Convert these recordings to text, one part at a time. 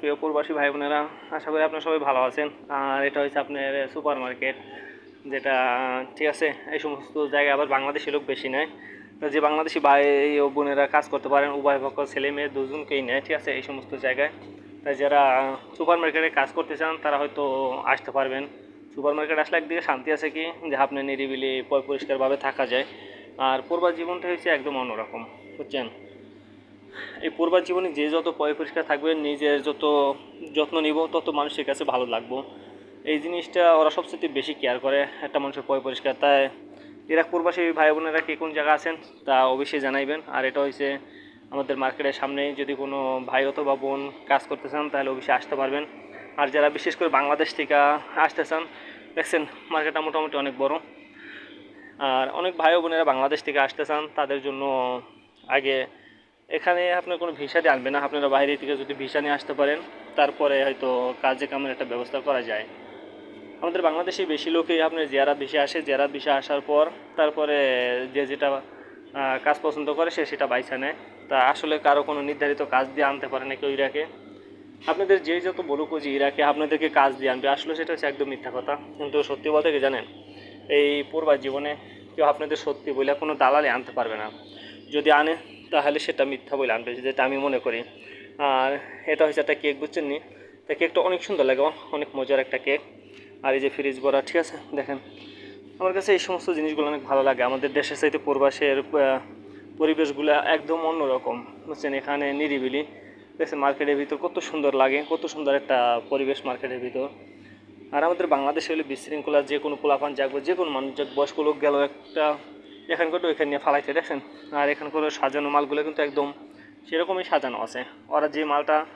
প্রিয় প্রবাসী ভাই বোনেরা আশা করি আপনারা সবাই ভালো আছেন। আর এটা হচ্ছে আপনার সুপার মার্কেট যেটা, ঠিক আছে, এই সমস্ত জায়গায় আবার বাংলাদেশি লোক বেশি নেয়। যে বাংলাদেশি ভাই ও বোনেরা কাজ করতে পারেন, উভয় পক্ষ ছেলে মেয়ে দুজনকেই নেয়, ঠিক আছে, এই সমস্ত জায়গায়। তাই যারা সুপার মার্কেটে কাজ করতে চান, তারা হয়তো আসতে পারবেন। সুপার মার্কেট আসলে একদিকে শান্তি আছে কি, যে আপনি নিরিবিলি পরিষ্কারভাবে থাকা যায়। আর পূর্বার জীবনটা হচ্ছে একদম অন্যরকম, বুঝছেন? এই পূর্বার জীবনে যে যত পয় পরিষ্কার থাকবে, নিজের যত যত্ন নিব, তত মানুষের কাছে ভালো লাগবো। এই জিনিসটা ওরা সবচেয়ে বেশি কেয়ার করে, একটা মানুষের পয় পরিষ্কার। তাই ইরাক পূর্বাসী ভাই বোনেরা কে কোন জায়গা আছেন, তা অবশ্যই জানাইবেন। আর এটা হচ্ছে আমাদের মার্কেটের সামনে, যদি কোনো ভাই অথবা বোন কাজ করতে চান, তাহলে অবশ্যই আসতে পারবেন। আর যারা বিশেষ করে বাংলাদেশ থেকে আসতে চান, দেখছেন মার্কেটটা মোটামুটি অনেক বড়। আর অনেক ভাই বোনেরা বাংলাদেশ থেকে আসতে চান, তাদের জন্য আগে এখানে আপনার কোনো ভিসা দিয়ে আনবে না। আপনারা বাইরে থেকে যদি ভিসা নিয়ে আসতে পারেন, তারপরে হয়তো কাজে কামের একটা ব্যবস্থা করা যায়। আমাদের বাংলাদেশে বেশি লোকই আপনার জিয়ারাত ভিসা আসে। জিয়ারাত ভিসা আসার পর তারপরে যে যেটা কাজ পছন্দ করে সে সেটা বাইছা নেয়। তা আসলে কারও কোনো নির্ধারিত কাজ দিয়ে আনতে পারে না কেউ ইরাকে। আপনাদের যে যত বলুক যে ইরাকে, আপনাদেরকে কাজ দিয়ে আনবে। আসলে সেটা হচ্ছে একদম মিথ্যা কথা। কিন্তু সত্যি বলতে কি জানেন? এই পূর্বার জীবনে কেউ আপনাদের সত্যি বলে কোনো দালালি আনতে পারবে না। যদি আনে তাহলে সেটা মিথ্যা বলে আনবে, যেটা আমি মনে করি। আর এটা হচ্ছে একটা কেক, বুঝছেন নি? তা কেকটা অনেক সুন্দর লাগে অনেক মজার একটা কেক। আর এই যে ফ্রিজ ভরা ঠিক আছে? দেখেন, আমার কাছে এই সমস্ত জিনিসগুলো অনেক ভালো লাগে। আমাদের দেশের সাথে পূর্বাসের পরিবেশগুলো একদম অন্যরকম, বুঝছেন এখানে নিরিবিলি, দেখছেন মার্কেটের ভিতর কত সুন্দর লাগে, কত সুন্দর একটা পরিবেশ মার্কেটের ভিতর। আর আমাদের বাংলাদেশে হলে বিশৃঙ্খলা যে কোনো পোলাপান জাগবে, যে কোনো মানুষ, যাক বয়স্ক লোক গেল একটা এখানে নিয়ে ফালাইতে দেখছেন। আর এখানকার সাজানো মালগুলো কিন্তু একদম সেরকমই সাজানো আছে। ওরা যে মালটা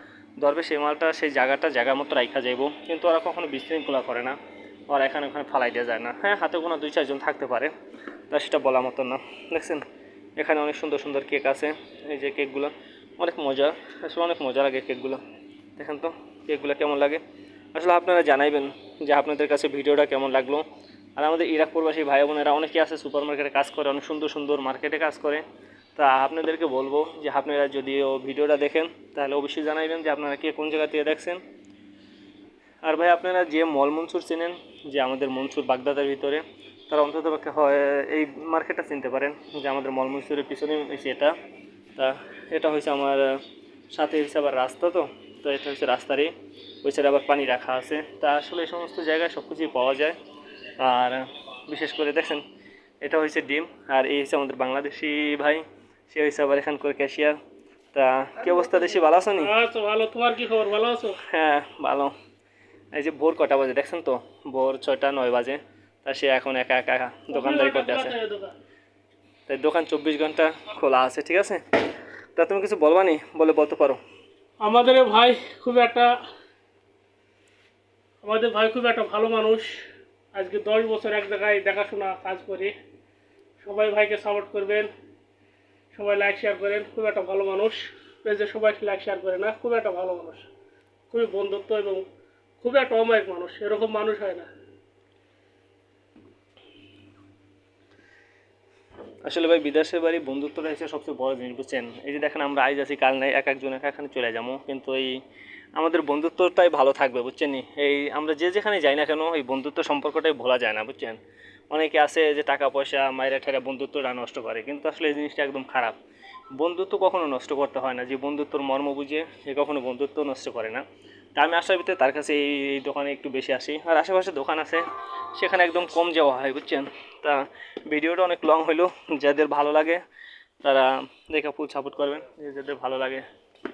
ধরবে, সেই মালটা সেই জায়গাটা জায়গা মতো রাখা যাইব। কিন্তু ওরা কখনো বিশৃঙ্খলা করে না। ওরা এখানে ওখানে ফালাই দেওয়া যায় না। হ্যাঁ হাতে কোনো দুই, চারজন থাকতে পারে। তা সেটা বলা মতো না। দেখছেন? এখানে অনেক সুন্দর সুন্দর কেক আছে। এই যে কেকগুলো অনেক মজা আসলে অনেক মজা লাগে কেকগুলো। দেখেন তো, কেকগুলো কেমন লাগে। আসলে আপনারা জানাইবেন যে আপনাদের কাছে ভিডিওটা কেমন লাগল। আর আমাদের ইরাক প্রবাসী ভাই বোনেরা অনেকেই আছে সুপার মার্কেটে কাজ করে, অনেক সুন্দর সুন্দর মার্কেটে কাজ করে। তা আপনাদেরকে বলব যে আপনারা যদিও ভিডিওটা দেখেন, তাহলে অবশ্যই জানাইবেন যে আপনারা কে কোন জায়গা থেকে দেখছেন। আর ভাই, আপনারা যে মল মনসুর চেনেন, যে আমাদের মনসুর বাগদাদের ভিতরে, তারা অন্তত হয়, এই মার্কেটটা চিনতে পারেন, যে আমাদের মল মনসুরের পিছনে হয়েছে এটা। তা এটা হয়েছে আমার সাথে হচ্ছে আবার রাস্তা তো তো এটা হচ্ছে রাস্তারই, ওই সাইডে আবার পানি রাখা আছে। তা আসলে এই সমস্ত জায়গায় সব কিছুই পাওয়া যায়। আর বিশেষ করে দেখেন এটা হয়েছে ডিম আর এই হচ্ছে আমাদের বাংলাদেশি ভাই সে হয়েছে আবার এখানকার ক্যাশিয়ার তা কি অবস্থা দেশি ভালো আছো নি? ভালো। তোমার কি খবর? ভালো আছো? হ্যাঁ ভালো। এই যে ভোর কটা বাজে দেখছেন তো? ভোর ছয়টা নয় বাজে তা সে এখন একা একা দোকানদারি করতে আছে তাই দোকান চব্বিশ ঘণ্টা খোলা আছে ঠিক আছে? তা তুমি কিছু বলবা নি? বলে বলতে পারো। আমাদের ভাই খুব একটা আমাদের ভাই খুব একটা ভালো মানুষ। আজকে দশ বছর এক জায়গায় দেখাশোনা, কাজ করে। সবাই ভাইকে সাপোর্ট করবেন। সবাই লাইক শেয়ার করেন। খুব একটা ভালো মানুষ। পেজে সবাই লাইক শেয়ার করে না, খুব একটা ভালো মানুষ। খুবই বন্ধুত্ব এবং খুব একটা অমায়িক মানুষ। এরকম মানুষ হয় না। আসলে ভাই, বিদেশের বাড়ি বন্ধুত্বটা হচ্ছে সবচেয়ে বড় জিনিস, বুঝছেন? এই যে দেখেন আমরা আজ আছি, কাল নাই, এক একজন এক এখানে চলে যাব। কিন্তু এই আমাদের বন্ধুত্বটাই ভালো থাকবে, বুঝছেন এই আমরা যে যেখানে যাই না কেন, এই বন্ধুত্ব সম্পর্কটাই ভোলা যায় না, বুঝছেন? অনেকে আছে যে টাকা পয়সা মায়েরা ঠেরা বন্ধুত্বটা নষ্ট করে, কিন্তু আসলে এই জিনিসটা একদম খারাপ। বন্ধুত্ব কখনো নষ্ট করতে হয় না, যে বন্ধুত্বর মর্ম বুঝে সে কখনো বন্ধুত্ব নষ্ট করে না। তা আমি আসার ভিতরে তার কাছে এই এই দোকানে একটু বেশি আসি। আর আশেপাশে দোকান আছে, সেখানে একদম কম যাওয়া হয়, বুঝছেন? তা ভিডিওটা অনেক লং হলো যাদের ভালো লাগে তারা দেখে ফুল সাপোর্ট করবেন, যাদের ভালো লাগে